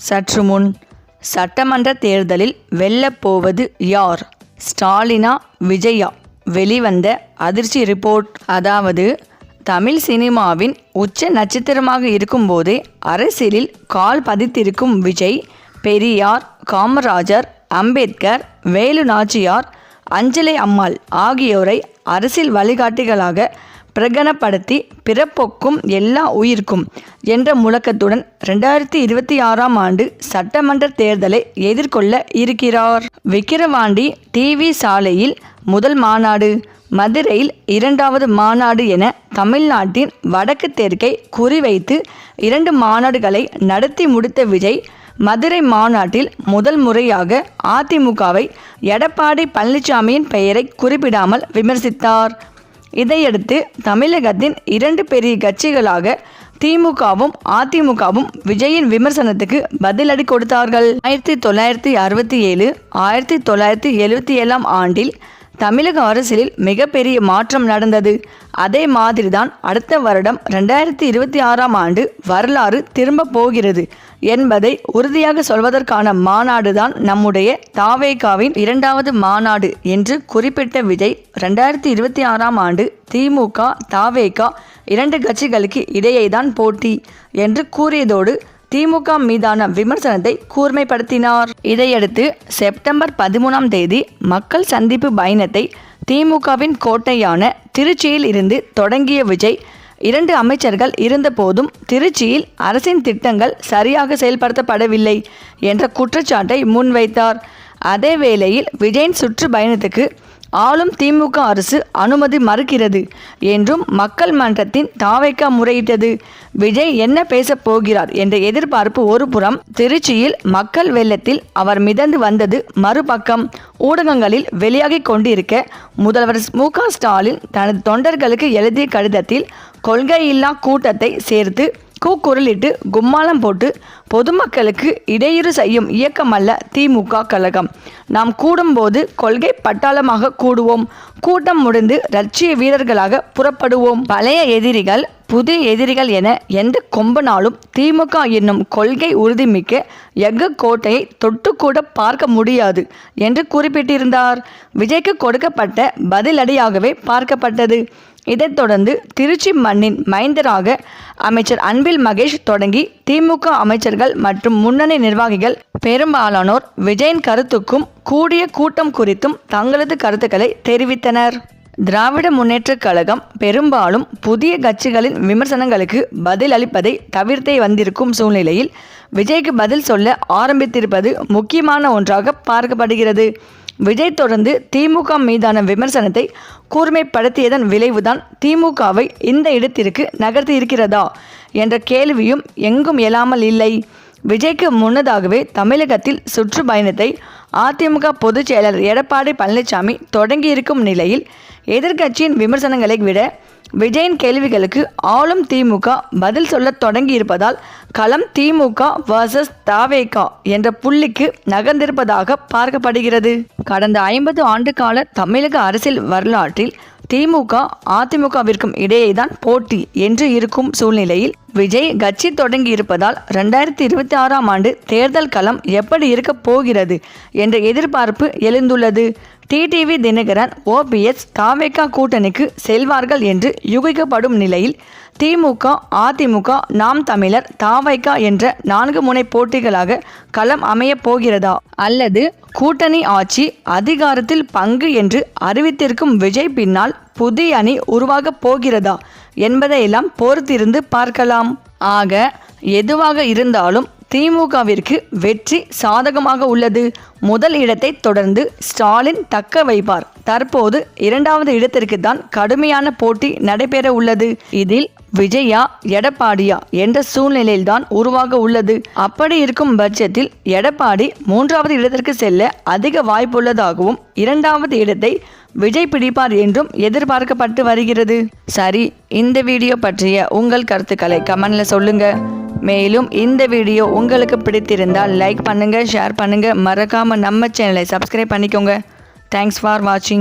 சற்று முன் சட்டமன்ற தேர்தலில் வெல்லப்போவது யார்? ஸ்டாலினா விஜயா? வெளிவந்த அதிர்ச்சி ரிப்போர்ட். அதாவது தமிழ் சினிமாவின் உச்ச நட்சத்திரமாக இருக்கும்போதே அரசியலில் கால் பதித்திருக்கும் விஜய் பெரியார் காமராஜர் அம்பேத்கர் வேலு நாச்சியார் அஞ்சலை அம்மாள் ஆகியோரை அரசியல் வழிகாட்டிகளாக பிரகடனப்படுத்தி பிறப்பொக்கும் எல்லா உயிர்க்கும் என்ற முழக்கத்துடன் ரெண்டாயிரத்தி இருபத்தி ஆறாம் ஆண்டு சட்டமன்ற தேர்தலை எதிர்கொள்ள இருக்கிறார். விக்கிரவாண்டி டிவி சாலையில் முதல் மாநாடு மதுரையில் இரண்டாவது மாநாடு என தமிழ்நாட்டின் வடக்கு தெற்கை குறிவைத்து இரண்டு மாநாடுகளை நடத்தி முடித்த விஜய் மதுரை மாநாட்டில் முதல் முறையாக அதிமுகவை எடப்பாடி பழனிசாமியின் பெயரை குறிப்பிடாமல் விமர்சித்தார். இதையடுத்து தமிழகத்தின் இரண்டு பெரிய கட்சிகளாக திமுகவும் அதிமுகவும் விஜயின் விமர்சனத்துக்கு பதிலடி கொடுத்தார்கள். ஆயிரத்தி தொள்ளாயிரத்தி அறுபத்தி ஏழு ஆயிரத்தி தொள்ளாயிரத்தி எழுபத்தி ஏழாம் ஆண்டில் தமிழக அரசியலில் மிகப்பெரிய மாற்றம் நடந்தது. அதே மாதிரிதான் அடுத்த வருடம் ரெண்டாயிரத்தி இருபத்தி ஆறாம் ஆண்டு வரலாறு திரும்ப போகிறது. என்பதை உறுதியாக சொல்வதற்கான மாநாடுதான் நம்முடைய தாவேகாவின் இரண்டாவது மாநாடு என்று குறிப்பிட்ட விஜய் ரெண்டாயிரத்தி இருபத்தி ஆறாம் ஆண்டு திமுக தாவேகா இரண்டு கட்சிகளுக்கு இடையேதான் போட்டி என்று கூறியதோடு திமுக மீதான விமர்சனத்தை கூர்மைப்படுத்தினார். இதையடுத்து செப்டம்பர் பதிமூணாம் தேதி மக்கள் சந்திப்பு பயணத்தை திமுகவின் கோட்டையான திருச்சியில் இருந்து தொடங்கிய விஜய் இரண்டு அமைச்சர்கள் இருந்தபோதும் திருச்சியில் அரசின் திட்டங்கள் சரியாக செயல்படுத்தப்படவில்லை என்ற குற்றச்சாட்டை முன்வைத்தார். அதே வேளையில் விஜயின் சுற்றுப்பயணத்துக்கு ஆளும் திமுக அரசு அனுமதி மறுக்கிறது என்றும் மக்கள் மன்றத்தின் தாவைக்கா முறையிட்டது. விஜய் என்ன பேசப் போகிறார் என்ற எதிர்பார்ப்பு ஒருபுறம் திருச்சியில் மக்கள் வெள்ளத்தில் அவர் மிதந்து வந்தது மறுபக்கம். ஊடகங்களில் வெளியாகி கொண்டிருக்க முதல்வர் மு ஸ்டாலின் தனது தொண்டர்களுக்கு எழுதிய கடிதத்தில் கொள்கையில்லா கூட்டத்தை சேர்த்து கூக்குரலிட்டு கும்மாளம் போட்டு பொதுமக்களுக்கு இடையூறு செய்யும் இயக்கமல்ல திமுக கழகம். நாம் கூடும்போது கொள்கை பட்டாளமாக கூடுவோம். கூட்டம் முடிந்து ரட்சிய வீரர்களாக புறப்படுவோம். பழைய எதிரிகள் புது எதிரிகள் என எந்த கொம்பனாலும் திமுக என்னும் கொள்கை உறுதிமிக்க எஃகு கோட்டையை தொட்டுக்கூட பார்க்க முடியாது என்று குறிப்பிட்டிருந்தார். விஜய்க்கு கொடுக்கப்பட்ட பதிலடியாகவே பார்க்கப்பட்டது. இதைத் தொடர்ந்து திருச்சி மண்ணின் மைந்தராக அமைச்சர் அன்பில் மகேஷ் தொடங்கி திமுக அமைச்சர்கள் மற்றும் முன்னணி நிர்வாகிகள் பெரும்பாலானோர் விஜயின் கருத்துக்கும் கூடிய கூட்டம் குறித்தும் தங்களது கருத்துக்களை தெரிவித்தனர். திராவிட முன்னேற்றக் கழகம் பெரும்பாலும் புதிய கட்சிகளின் விமர்சனங்களுக்கு பதில் அளிப்பதை தவிர்த்தே வந்திருக்கும் சூழ்நிலையில் விஜய்க்கு பதில் சொல்ல ஆரம்பித்திருப்பது முக்கியமான ஒன்றாக பார்க்கப்படுகிறது. விஜய் தொடர்ந்து திமுக மீதான விமர்சனத்தை கூர்மைப்படுத்தியதன் விளைவுதான் திமுகவை இந்த இடத்திற்கு நகர்த்தி இருக்கிறதா என்ற கேள்வியும் எங்கும் எழாமல் இல்லை. விஜய்க்கு முன்னதாகவே தமிழகத்தில் சுற்றுப்பயணத்தை அதிமுக பொதுச் செயலர் எடப்பாடி பழனிசாமி தொடங்கியிருக்கும் நிலையில் எதிர்க்கட்சியின் விமர்சனங்களை விட விஜயின் கேள்விகளுக்கு ஆளும் திமுக பதில் சொல்ல தொடங்கி இருப்பதால் களம் திமுக வர்சஸ் தாவேகா என்ற புள்ளிக்கு நகர்ந்திருப்பதாக பார்க்கப்படுகிறது. கடந்த ஐம்பது ஆண்டு கால தமிழக அரசியல் வரலாற்றில் திமுக அதிமுகவிற்கும் இடையேதான் போட்டி என்று இருக்கும் சூழ்நிலையில் விஜய் கட்சி தொடங்கி இருப்பதால் ரெண்டாயிரத்தி இருபத்தி ஆறாம் ஆண்டு தேர்தல் களம் எப்படி இருக்கப் போகிறது என்ற எதிர்பார்ப்பு எழுந்துள்ளது. டிடிவி தினகரன் ஓபிஎஸ் தாவேக்கா கூட்டணிக்கு செல்வார்கள் என்று யூகிக்கப்படும் நிலையில் திமுக அதிமுக நாம் தமிழர் தாவைக்கா என்ற நான்கு முனை போட்டிகளாக களம் அமையப் போகிறதா? அல்லது கூட்டணி ஆட்சி அதிகாரத்தில் பங்கு என்று அறிவித்திருக்கும் விஜய் பின்னால் புதிய அணி உருவாகப் போகிறதா என்பதையெல்லாம் பொறுத்திருந்து பார்க்கலாம். ஆக எதுவாக இருந்தாலும் திமுகவிற்கு வெற்றி சாதகமாக உள்ளது. முதல் இடத்தை தொடர்ந்து ஸ்டாலின் தக்க வைப்பார். தற்போது இரண்டாவது இடத்திற்கு தான் கடுமையான போட்டி நடைபெற உள்ளது. இதில் விஜயா எடப்பாடியா என்ற சூழ்நிலையில்தான் உருவாக உள்ளது. அப்படி இருக்கும் பட்சத்தில் எடப்பாடி மூன்றாவது இடத்திற்கு செல்ல அதிக வாய்ப்புள்ளதாகவும் இரண்டாவது இடத்தை விஜய் பிடிப்பார் என்றும் எதிர்பார்க்கப்பட்டு வருகிறது. சரி இந்த வீடியோ பற்றிய உங்கள் கருத்துக்களை கமெண்ட்ல சொல்லுங்க. மேலும் இந்த வீடியோ உங்களுக்கு பிடித்திருந்தால் லைக் பண்ணுங்க ஷேர் பண்ணுங்க. மறக்காம நம்ம சேனலை சப்ஸ்கிரைப் பண்ணிக்கோங்க. தேங்க்ஸ் ஃபார் வாட்சிங்